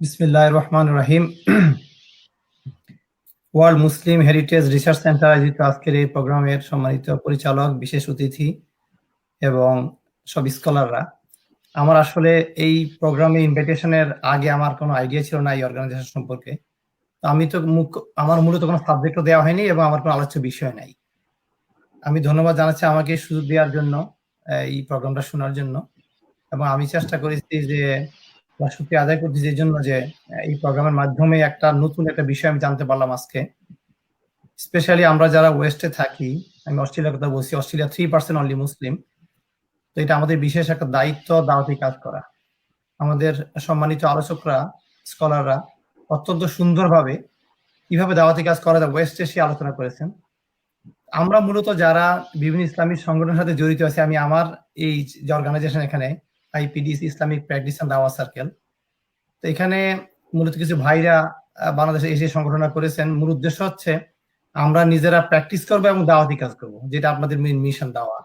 বিসমিল্লাহ রহমান রাহিম। World Muslim Heritage Research Centre আয়োজিত আজকের এই প্রোগ্রামের সম্মানিত পরিচালক, বিশেষ অতিথি এবং সব স্কলাররা। আমার আসলে এই প্রোগ্রামে ইনভিটেশনের আগে আমার কোনো আইডিয়া ছিল না এই অর্গানাইজেশন সম্পর্কে। আমি তো মুখ, আমার মূলত কোনো সাবজেক্টও দেওয়া হয়নি এবং আমার কোনো আলোচ্য বিষয় নাই। আমি ধন্যবাদ জানাচ্ছি আমাকে সুযোগ দেওয়ার জন্য, এই প্রোগ্রামটা শোনার জন্য। এবং আমি চেষ্টা করেছি যে সত্যি আদায় করছি যে জন্য যে এই প্রোগ্রামের মাধ্যমে একটা নতুন একটা বিষয় আমি জানতে পারলাম আজকে। স্পেশালি আমরা যারা ওয়েস্টে থাকি, আমি অস্ট্রেলিয়ার কথা বলছি, Australia three percent only Muslim তো এটা আমাদের বিশেষ একটা দায়িত্ব, দাওয়াতি কাজ করা। আমাদের সম্মানিত আলোচকরা স্কলাররা অত্যন্ত সুন্দরভাবে কীভাবে দাওয়াতি কাজ করা যায় ওয়েস্টে সে আলোচনা করেছেন। আমরা মূলত যারা বিভিন্ন ইসলামিক সংগঠনের সাথে জড়িত আছি, আমি আমার এই যে অর্গানাইজেশন এখানে আইপিডিস, ইসলামিক প্র্যাকটিস অ্যান্ড দাওয়া সার্কেল। তো এখানে মূলত কিছু ভাইরা বাংলাদেশে এসে সংগঠন করেছেন। মূল উদ্দেশ্য হচ্ছে আমরা নিজেরা প্র্যাকটিস করব এবং দাওয়াতি কাজ করব, যেটা আপনাদের মেইন মিশন দাওয়া।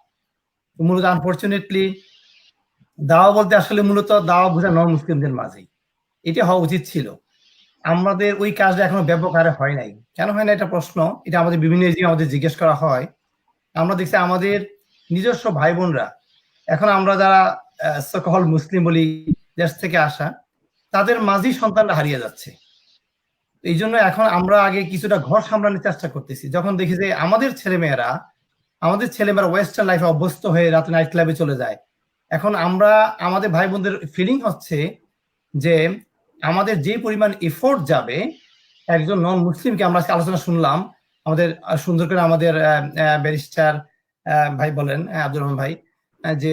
মূলত আনফর্চুনেটলি দাওয়া বলতে আসলে মূলত দাওয়া বোঝা নন মুসলিমদের মাঝেই। এটা হওয়া উচিত ছিল। আমাদের ওই কাজটা এখনও ব্যাপক হারে হয় নাই। কেন হয় না এটা প্রশ্ন, এটা আমাদের বিভিন্ন আমাদের জিজ্ঞেস করা হয়। আমরা দেখছি আমাদের নিজস্ব ভাই বোনরা এখন আমরা যারা সকল মুসলিম বলি, দেশ থেকে আসা, তাদের মাঝেই সন্তানরা হারিয়ে যাচ্ছে। এই জন্য এখন আমরা আগে কিছুটা ঘর সামলানোর চেষ্টা করতেছি। যখন দেখি যে আমাদের ছেলেমেয়েরা আমাদের ছেলেমেয়েরা ওয়েস্টার্ন লাইফে অভ্যস্ত হয়ে রাতে নাইট ক্লাবে চলে যায়। এখন আমরা, আমাদের ভাই বোনদের ফিলিং হচ্ছে যে আমাদের যে পরিমাণ এফোর্ট যাবে, একজন নন মুসলিমকে আমরা আলোচনা শুনলাম। আমাদের, সুন্দর করে আমাদের ব্যারিস্টার ভাই বলেন আব্দুর রহমান ভাই। যে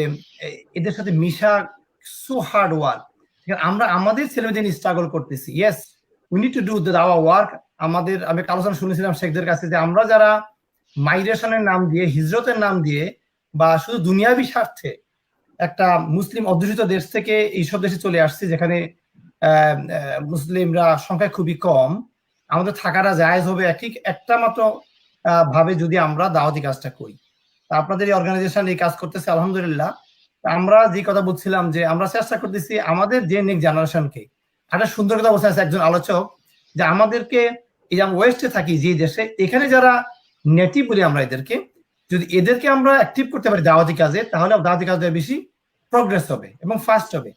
এদের সাথে মিশা সো হার্ড ওয়ার্ক আমরা আমাদের ছেলেমেয়েদের নিয়ে স্ট্রাগল করতেছি। Yes we need to do the our work আমাদের, আমি আলোচনা শুনেছিলাম শেখদের কাছে যে, আমরা যারা মাইগ্রেশনের নাম দিয়ে, হিজরতের নাম দিয়ে বা শুধু দুনিয়াবি স্বার্থে একটা মুসলিম অধ্যুষিত দেশ থেকে এইসব দেশে চলে আসছি, যেখানে মুসলিমরা সংখ্যা খুবই কম, আমাদের থাকাটা জায়জ হবে। একই একটা মাত্র ভাবে যদি আমরা দাওয়াতি কাজটা করি। আপনাদের এই অর্গানাইজেশন এই কাজ করতেছে, আলহামদুলিল্লাহ। আমরা যে কথা বলছিলাম যে, আমরা চেষ্টা করতেছি আমাদের যে নেক্সট জেনারেশনকে একটা সুন্দর কথা বলছে একজন আলোচক, যে আমাদেরকে এই যে ওয়েস্টে থাকি যে দেশে, এখানে যারা নেটিভ বলি আমরা এদেরকে, যদি এদেরকে আমরা অ্যাক্টিভ করতে পারি দাওয়াতি কাজে, তাহলে দাওয়াতি কাজে বেশি প্রগ্রেস হবে এবং ফাস্ট হবে।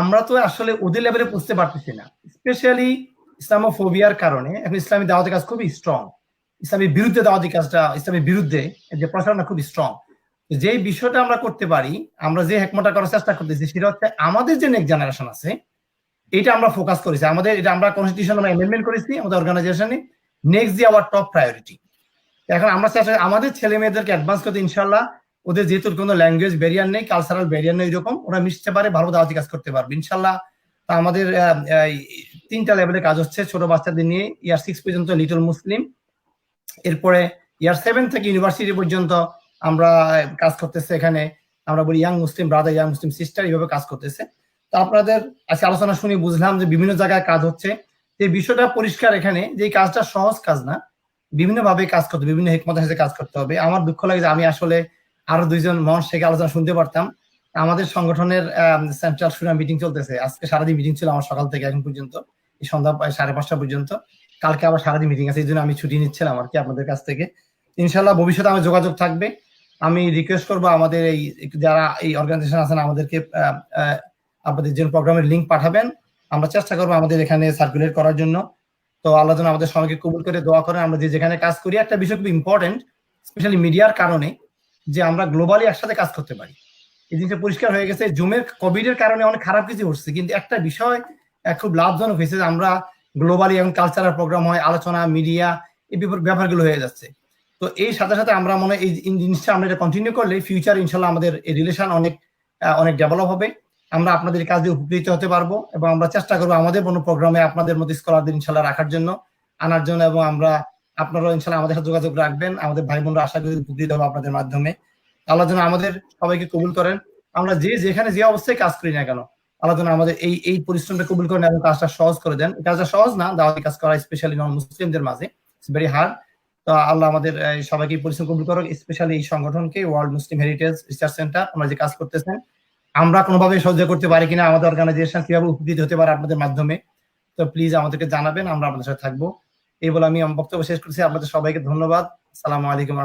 আমরা তো আসলে ওদের লেভেলে বুঝতে পারতেছি না স্পেশালি ইসলামোফোবিয়ার কারণে। এখন ইসলামী দাওয়াতি কাজ খুবই স্ট্রং ইসলামের বিরুদ্ধে দাওয়াতি কাজটা, ইসলামের বিরুদ্ধে যে প্রচারণা খুব স্ট্রং যে বিষয়টা আমরা করতে পারি, আমরা যে হেকমটা করার চেষ্টা করতেছি, সেটা হচ্ছে আমাদের যে নেক্সট জেনারেশন আছে, এটা আমরা ফোকাস করেছি। আমাদের এটা আমরা কনস্টিটিউশন আমরা অ্যামেন্ডমেন্ট করেছি, আমাদের অর্গানাইজেশনে নেক্সট দিয়ে আওয়ার টপ প্রায়োরিটি এখন আমরা চেষ্টা আমাদের ছেলে মেয়েদেরকে অ্যাডভান্স করতে ইনশাল্লাহ ওদের যেহেতু কোনো ল্যাঙ্গুয়েজ ব্যারিয়ার নেই কালচারাল ব্যারিয়ার নেই, এরকম, ওরা মিশতে পারে, ভালো দাওয়াতি কাজ করতে পারবে ইনশাল্লাহ আমাদের তিনটা লেভেলে কাজ হচ্ছে, ছোট বাচ্চাদের নিয়ে ইয়ার সিক্স পর্যন্ত লিটল মুসলিম এরপরে ইয়ার সেভেন থেকে ইউনিভার্সিটি পর্যন্ত আমরা কাজ করতেছে এখানে। আমরা বলি young Muslim brother young Muslim sister এইভাবে কাজ করতেছে। তো আপনাদের আজকে আলোচনা শুনে বুঝলাম যে বিভিন্ন জায়গায় কাজ হচ্ছে। যে বিষয়টা পরিষ্কার এখানে যে কাজটা সহজ কাজ না বিভিন্ন ভাবে কাজ করতে বিভিন্ন হেকমতের সাথে কাজ করতে হবে। আমার দুঃখ লাগে যে আমি আসলে আরও দুইজন মহান শেখ আলোচনা শুনতে পারতাম। আমাদের সংগঠনের সেন্ট্রাল সুরা মিটিং চলতেছে। আজকে সারাদিন মিটিং ছিল আমার সকাল থেকে এখন পর্যন্ত সন্ধ্যা সাড়ে পাঁচটা পর্যন্ত। কালকে আবার সারাদিন মিটিং আছে, এই জন্য আমি ছুটি নিচ্ছিলাম আর কি আপনাদের কাছ থেকে। ইনশাল্লাহ ভবিষ্যতে আমার যোগাযোগ থাকবে। আমি রিকোয়েস্ট করব আমাদের এই, যারা এই অর্গানাইজেশন আছেন, আমাদেরকে আপনাদের যে প্রোগ্রামের লিঙ্ক পাঠাবেন, আমরা চেষ্টা করব আমাদের এখানে সার্কুলেট করার জন্য। তো আল্লাহ যেন আমাদের সবাইকে কবুল করে দোয়া করেন। আমরা যে যেখানে কাজ করি, একটা বিষয় খুব ইম্পর্টেন্ট স্পেশালি মিডিয়ার কারণে, যে আমরা গ্লোবালি একসাথে কাজ করতে পারি। এই জিনিসটা পরিষ্কার হয়ে গেছে। জুমের কোভিড এর কারণে অনেক খারাপ কিছু হচ্ছে কিন্তু একটা বিষয় খুব লাভজনক হয়েছে যে আমরা গ্লোবালি এবং কালচারাল প্রোগ্রাম হয়, আলোচনা মিডিয়া এই ব্যাপারগুলো হয়ে যাচ্ছে। তো এই সাথে সাথে আমরা মনে এই জিনিসটা আমরা এটা কন্টিনিউ করলে ফিউচার ইনশাল্লাহ আমাদের এই রিলেশন অনেক অনেক ডেভেলপ হবে। আমরা আপনাদের কাজ দিয়ে উপকৃত হতে পারব এবং আমরা চেষ্টা করব আমাদের কোনো প্রোগ্রামে আপনাদের মতো স্কলারদের ইনশাল্লাহ রাখার জন্য, আনার জন্য এবং আমরা আপনারাও ইনশাল্লাহ আমাদের সাথে যোগাযোগ রাখবেন। আমাদের ভাই বোনরা আশা করি উপকৃত হবে আপনাদের মাধ্যমে। আল্লাহ যেন আমাদের সবাইকে কবুল করেন। আমরা যে যেখানে যে অবস্থায় কাজ করি না কেন আল্লাহ যেন আমাদের এই এই পরিশ্রমটা কবুল করেন এবং কাজটা সহজ করে দেন। কাজটা সহজ না, দাওয়াতি কাজ করা স্পেশালি নন মুসলিমদের মাঝে। ইটস ভেরি হার্ড তো আল্লাহ আমাদের সবাইকে পরিশ্রম কবুল করুক স্পেশালি এই সংগঠনকে World Muslim Heritage Research Centre আমরা যে কাজ করতেছেন। আমরা কোনোভাবে সহ্য করতে পারি কিনা, আমাদের অর্গানাইজেশন কীভাবে উপকৃত হতে পারে আপনাদের মাধ্যমে। তো প্লিজ আমাদেরকে জানাবেন, আমরা আপনাদের সাথে থাকব। এই বলে আমি বক্তব্য শেষ করছি। আপনাদের সবাইকে ধন্যবাদ। সালামু আলাইকুম